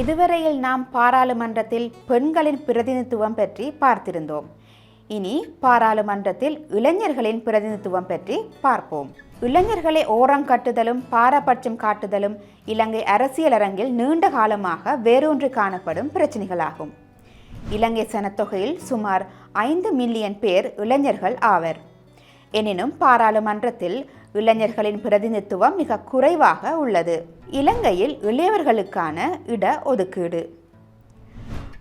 இதுவரையில் நாம் பாராளுமன்றத்தில் பெண்களின் பிரதிநிதித்துவம் பற்றி பார்த்திருந்தோம். இனி பாராளுமன்றத்தில் இளைஞர்களின் பிரதிநிதித்துவம் பற்றி பார்ப்போம். இளைஞர்களை ஓரம் கட்டுதலும் பாரபட்சம் காட்டுதலும் இலங்கை அரசியலரங்கில் நீண்ட காலமாக வேரூன்றி காணப்படும் பிரச்சனைகளாகும். இலங்கை சனத்தொகையில் சுமார் ஐந்து மில்லியன் பேர் இளைஞர்கள் ஆவர். எனினும் பாராளுமன்றத்தில் இளைஞர்களின் பிரதிநிதித்துவம் மிக குறைவாக உள்ளது. இலங்கையில் இளையவர்களுக்கான இட ஒதுக்கீடு.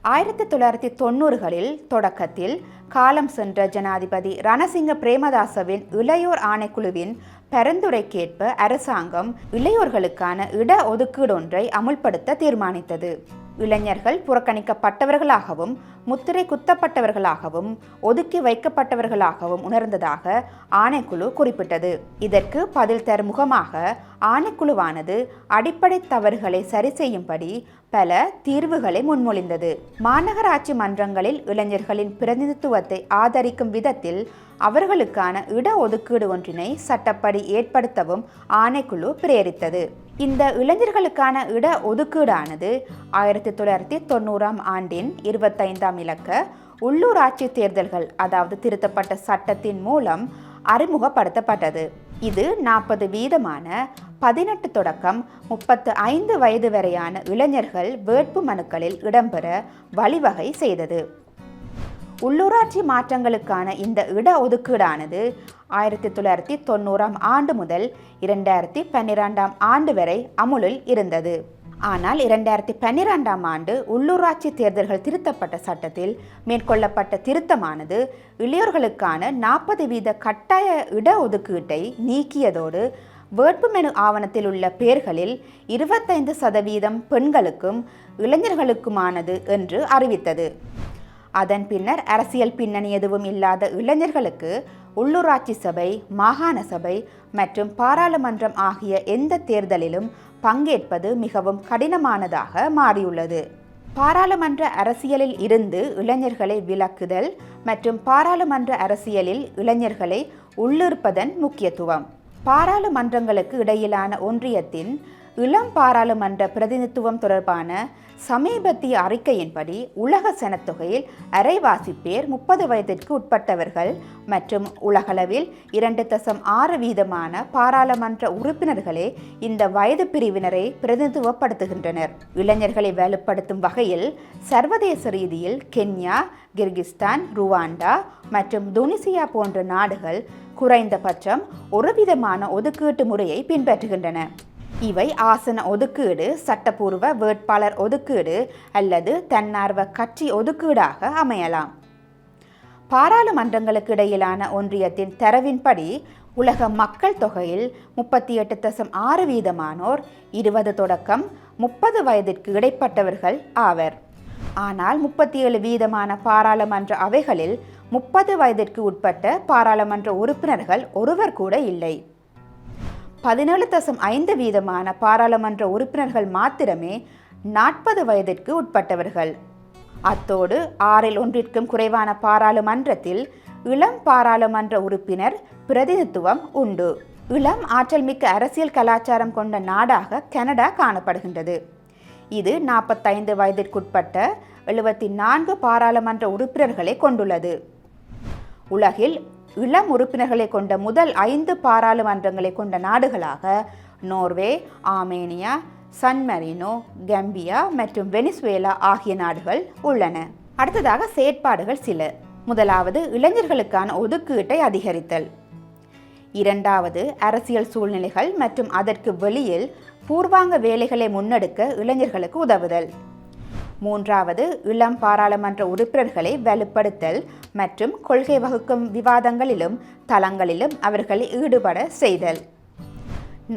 ஆயிரத்தி தொள்ளாயிரத்தி தொண்ணூறுகளில் தொடக்கத்தில் காலம் சென்ற ஜனாதிபதி ரணசிங்க பிரேமதாசவின் இளையோர் ஆணைக்குழுவின் பரிந்துரைக்கேற்ப அரசாங்கம் இளையோர்களுக்கான இட ஒதுக்கீடொன்றை அமுல்படுத்த தீர்மானித்தது. இளைஞர்கள் புறக்கணிக்கப்பட்டவர்களாகவும் முத்திரை குத்தப்பட்டவர்களாகவும் ஒதுக்கி வைக்கப்பட்டவர்களாகவும் உணர்ந்ததாக ஆணைக்குழு குறிப்பிட்டது. இதற்கு பதில் தரும் முகமாக ஆணைக்குழுவானது அடிப்படை தவறுகளை சரி செய்யும்படி பல தீர்வுகளை முன்மொழிந்தது. மாநகராட்சி மன்றங்களில் இளைஞர்களின் பிரதிநிதித்துவத்தை ஆதரிக்கும் விதத்தில் அவர்களுக்கான இட ஒதுக்கீடு ஒன்றினை சட்டப்படி ஏற்படுத்தவும் ஆணைக்குழு பிரேரித்தது. இந்த இளைஞர்களுக்கான இட ஒதுக்கீடானது ஆயிரத்தி தொள்ளாயிரத்தி தொண்ணூறாம் ஆண்டின் இருபத்தைந்தாம் இலக்க உள்ளூராட்சி தேர்தல்கள் அதாவது திருத்தப்பட்ட சட்டத்தின் மூலம் அறிமுகப்படுத்தப்பட்டது. இது நாற்பது வீதமான பதினெட்டு தொடக்கம் முப்பத்து ஐந்து வயது வரையான இளைஞர்கள் வேட்பு மனுக்களில் இடம்பெற வழிவகை செய்தது. உள்ளூராட்சி மாற்றங்களுக்கான இந்த இட ஒதுக்கீடானது ஆயிரத்தி தொள்ளாயிரத்தி தொண்ணூறாம் ஆண்டு முதல் இரண்டாயிரத்தி பன்னிரெண்டாம் ஆண்டு வரை அமுலில் இருந்தது. ஆனால் இரண்டாயிரத்தி பன்னிரெண்டாம் ஆண்டு உள்ளூராட்சி தேர்தல்கள் திருத்தப்பட்ட சட்டத்தில் மேற்கொள்ளப்பட்ட திருத்தமானது இளையோர்களுக்கான நாற்பது வீத கட்டாய இட ஒதுக்கீட்டை நீக்கியதோடு வேட்புமனு ஆவணத்தில் உள்ள பெயர்களில் இருபத்தைந்து சதவீதம் பெண்களுக்கும் இளைஞர்களுக்குமானது என்று அறிவித்தது. அதன் பின்னர் அரசியல் பின்னணி எதுவும் இல்லாத இளைஞர்களுக்கு உள்ளூராட்சி சபை மாகாண சபை மற்றும் பாராளுமன்றம் ஆகிய எந்த தேர்தலிலும் பங்கேற்பது மிகவும் கடினமானதாக மாறியுள்ளது. பாராளுமன்ற அரசியலில் இருந்து இளைஞர்களை விலக்குதல் மற்றும் பாராளுமன்ற அரசியலில் இளைஞர்களை உள்ளிருப்பதன் முக்கியத்துவம். பாராளுமன்றங்களுக்கு இடையிலான ஒன்றியத்தின் இளம் பாராளுமன்ற பிரதிநிதித்துவம் தொடர்பான சமீபத்திய அறிக்கையின்படி உலக சனத்தொகையில் அரைவாசி பேர் முப்பது வயதிற்கு உட்பட்டவர்கள் மற்றும் உலகளவில் இரண்டு தசம் ஆறு வீதமான பாராளுமன்ற உறுப்பினர்களே இந்த வயது பிரிவினரை பிரதிநிதித்துவப்படுத்துகின்றனர். இளைஞர்களை வலுப்படுத்தும் வகையில் சர்வதேச ரீதியில் கென்யா கிர்கிஸ்தான் ருவாண்டா மற்றும் துனிசியா போன்ற நாடுகள் குறைந்தபட்சம் ஒருவிதமான ஒதுக்கீட்டு முறையை பின்பற்றுகின்றன. இவை ஆசன ஒதுக்கீடு சட்டப்பூர்வ வேட்பாளர் ஒதுக்கீடு அல்லது தன்னார்வ கட்சி ஒதுக்கீடாக அமையலாம். பாராளுமன்றங்களுக்கு இடையிலான ஒன்றியத்தின் தரவின்படி உலக மக்கள் தொகையில் முப்பத்தி எட்டு தசம் ஆறு வீதமானோர் இருபது தொடக்கம் முப்பது வயதிற்கு இடைப்பட்டவர்கள் ஆவர். ஆனால் முப்பத்தி ஏழு வீதமான பாராளுமன்ற அவைகளில் முப்பது வயதிற்கு உட்பட்ட பாராளுமன்ற உறுப்பினர்கள் ஒருவர் கூட இல்லை. பதினேழு தசம் ஐந்து வீதமான பாராளுமன்ற உறுப்பினர்கள் மாத்திரமே நாற்பது வயதிற்கு உட்பட்டவர்கள். அத்தோடு ஆறில் ஒன்றிற்கும் குறைவான பாராளுமன்றத்தில் இளம் பாராளுமன்ற உறுப்பினர் பிரதிநிதித்துவம் உண்டு. இளம் ஆற்றல் மிக்க அரசியல் கலாச்சாரம் கொண்ட நாடாக கனடா காணப்படுகின்றது. இது நாற்பத்தைந்து வயதிற்குட்பட்ட எழுபத்தி நான்கு பாராளுமன்ற உறுப்பினர்களை கொண்டுள்ளது. உலகில் இளம் உறுப்பினர்களை கொண்ட முதல் ஐந்து பாராளுமன்றங்களை கொண்ட நாடுகளாக Norway Armenia San Marino Gambia மற்றும் வெனிசுவேலா ஆகிய நாடுகள் உள்ளன. அடுத்ததாக செயற்பாடுகள் சில. முதலாவது இளைஞர்களுக்கான ஒதுக்கீட்டை அதிகரித்தல். இரண்டாவது அரசியல் சூழ்நிலைகள் மற்றும் அதற்கு வெளியில் பூர்வாங்க வேலைகளை முன்னெடுக்க இளைஞர்களுக்கு உதவுதல். மூன்றாவது இளம் பாராளுமன்ற உறுப்பினர்களை வலுப்படுத்தல் மற்றும் கொள்கை வகுக்கும் விவாதங்களிலும் தளங்களிலும் அவர்களை ஈடுபட செய்தல்.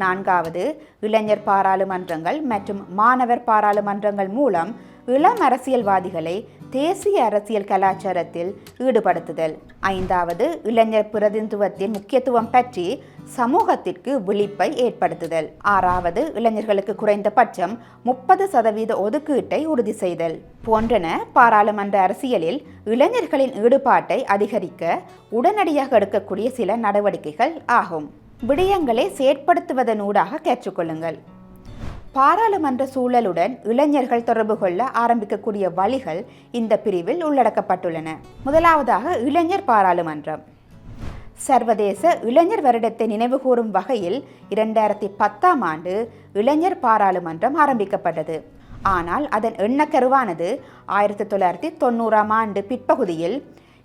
நான்காவது இளைஞர் பாராளுமன்றங்கள் மற்றும் மாணவர் பாராளுமன்றங்கள் மூலம் இளம் அரசியல்வாதிகளை தேசிய அரசியல் கலாச்சாரத்தில் ஈடுபடுத்துதல். ஐந்தாவது இளைஞர் பிரதிநிதித்துவத்தின் முக்கியத்துவம் பற்றி சமூகத்திற்கு விழிப்பை ஏற்படுத்துதல். ஆறாவது இளைஞர்களுக்கு குறைந்தபட்சம் முப்பது சதவீத ஒதுக்கீட்டை உறுதி செய்தல். போன்றன பாராளுமன்ற அரசியலில் இளைஞர்களின் ஈடுபாட்டை அதிகரிக்க உடனடியாக எடுக்கக்கூடிய சில நடவடிக்கைகள் ஆகும். விடயங்களை செயற்படுத்துவதனூடாக கற்றுக்கொள்ளுங்கள் பாராளுமன்ற சூழலுடன் இளைஞர்கள் தொடர்பு கொள்ள ஆரம்பிக்கக்கூடிய வழிகள் இந்த பிரிவில் உள்ளடக்கப்பட்டுள்ளன. முதலாவதாக இளைஞர் பாராளுமன்றம். சர்வதேச இளைஞர் வருடத்தை நினைவுகூரும் வகையில் இரண்டாயிரத்தி பத்தாம் ஆண்டு இளைஞர் பாராளுமன்றம் ஆரம்பிக்கப்பட்டது. ஆனால் அதன் எண்ணக்கருவானது ஆயிரத்தி தொள்ளாயிரத்தி தொண்ணூறாம் ஆண்டு பிற்பகுதியில்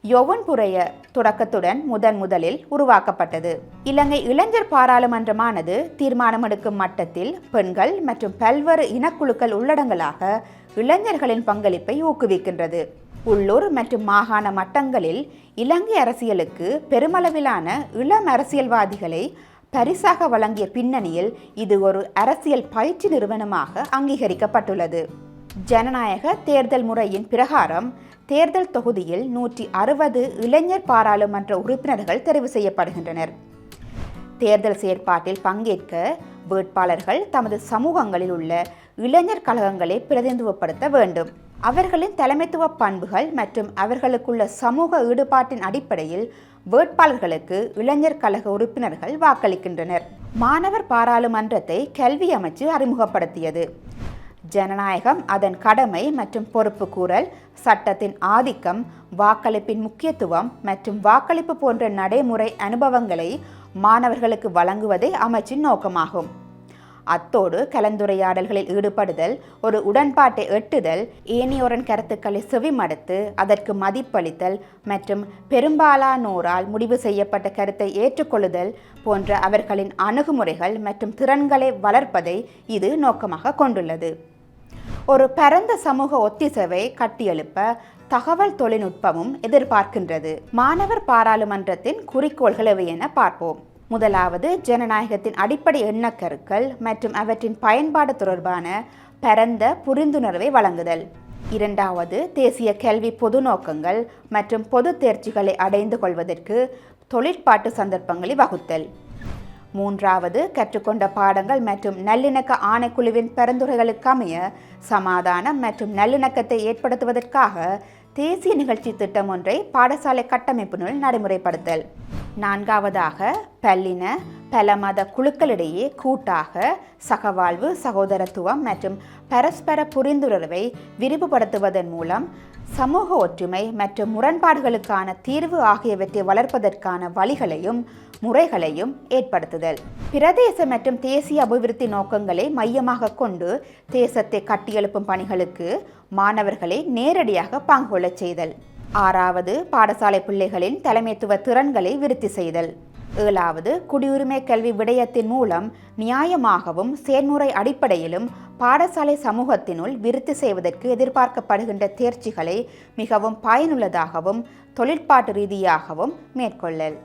யொவன்புரைய தொடக்கத்துடன் முதன் முதலில் உருவாக்கப்பட்டது. இலங்கை இளைஞர் பாராளுமன்றமானது தீர்மானம் எடுக்கும் மட்டத்தில் பெண்கள் மற்றும் பல்வேறு இனக்குழுக்கள் உள்ளடங்கலாக இளைஞர்களின் பங்களிப்பை ஊக்குவிக்கின்றது. உள்ளூர் மற்றும் மாகாண மட்டங்களில் இலங்கை அரசியலுக்கு பெருமளவிலான இளம் அரசியல்வாதிகளை பரிசாக வழங்கிய பின்னணியில் இது ஒரு அரசியல் பயிற்சி நிறுவனமாக அங்கீகரிக்கப்பட்டுள்ளது. ஜனநாயக தேர்தல் முறையின் பிரகாரம் தேர்தல் தொகுதியில் நூற்றி அறுபது இளைஞர் பாராளுமன்ற உறுப்பினர்கள் தெரிவு செய்யப்படுகின்றனர். தேர்தல் செயற்பாட்டில் பங்கேற்க வேட்பாளர்கள் தமது சமூகங்களில் உள்ள இளைஞர் கழகங்களை பிரதிநிதித்துவப்படுத்த வேண்டும். அவர்களின் தலைமைத்துவ பண்புகள் மற்றும் அவர்களுக்குள்ள சமூக ஈடுபாட்டின் அடிப்படையில் வேட்பாளர்களுக்கு இளைஞர் கழக உறுப்பினர்கள் வாக்களிக்கின்றனர். மாணவர் பாராளுமன்றத்தை கல்வி அமைச்சு அறிமுகப்படுத்தியது. ஜனநாயகம் அதன் கடமை மற்றும் பொறுப்பு கூறல் சட்டத்தின் ஆதிக்கம் வாக்களிப்பின் முக்கியத்துவம் மற்றும் வாக்களிப்பு போன்ற நடைமுறை அனுபவங்களை மாணவர்களுக்கு வழங்குவதே அமைச்சின் நோக்கமாகும். அத்தோடு கலந்துரையாடல்களில் ஈடுபடுதல் ஒரு உடன்பாட்டை எட்டுதல் ஏனையோரன் கருத்துக்களை செவிமடுத்து அதற்கு மதிப்பளித்தல் மற்றும் பெரும்பாலானோரால் முடிவு செய்யப்பட்ட கருத்தை ஏற்றுக்கொள்ளுதல் போன்ற அவர்களின் அணுகுமுறைகள் மற்றும் திறன்களை வளர்ப்பதை இது நோக்கமாக கொண்டுள்ளது. ஒரு பரந்த சமூக ஒத்திசைவை கட்டியெழுப்ப தகவல் தொழில்நுட்பமும் எதிர்பார்க்கின்றது. மாணவர் பாராளுமன்றத்தின் குறிக்கோள்கள் எவை என பார்ப்போம். முதலாவது ஜனநாயகத்தின் அடிப்படை எண்ணக்கருக்கள் மற்றும் அவற்றின் பயன்பாடு தொடர்பான பரந்த புரிந்துணர்வை வழங்குதல். இரண்டாவது தேசிய கல்வி பொது நோக்கங்கள் மற்றும் பொது தேர்ச்சிகளை அடைந்து கொள்வதற்கு தொழிற்பாட்டு சந்தர்ப்பங்களை வகுத்தல். மூன்றாவது கற்றுக்கொண்ட பாடங்கள் மற்றும் நல்லிணக்க ஆணைக்குழுவின் பரிந்துரைகளுக்கு அமைய சமாதானம் மற்றும் நல்லிணக்கத்தை ஏற்படுத்துவதற்காக தேசிய நிகழ்ச்சி திட்டம் ஒன்றை பாடசாலை கட்டமைப்பினுள் நடைமுறைப்படுத்தல். நான்காவதாக பல்லின பல மத குழுக்களிடையே கூட்டாக சகவாழ்வு சகோதரத்துவம் மற்றும் பரஸ்பர புரிந்துணர்வை விரிவுபடுத்துவதன் மூலம் சமூக ஒற்றுமை மற்றும் முரண்பாடுகளுக்கான தீர்வு ஆகியவற்றை வளர்ப்பதற்கான வழிகளையும் முறைகளையும் ஏற்படுத்துதல். பிரதேச மற்றும் தேசிய அபிவிருத்தி நோக்கங்களை மையமாக கொண்டு தேசத்தை கட்டியெழுப்பும் பணிகளுக்கு மாணவர்களை நேரடியாக பங்கொள்ளச் செய்தல். ஆறாவது பாடசாலை பிள்ளைகளின் தலைமைத்துவ திறன்களை விருத்தி செய்தல். ஏழாவது குடியுரிமை கல்வி விடயத்தின் மூலம் நியாயமாகவும் செயன்முறை அடிப்படையிலும் பாடசாலை சமூகத்தினுள் விருத்தி செய்வதற்கு எதிர்பார்க்கப்படுகின்ற தேர்ச்சிகளை மிகவும் பயனுள்ளதாகவும் தொழிற்பாட்டு ரீதியாகவும் மேற்கொள்ளல்.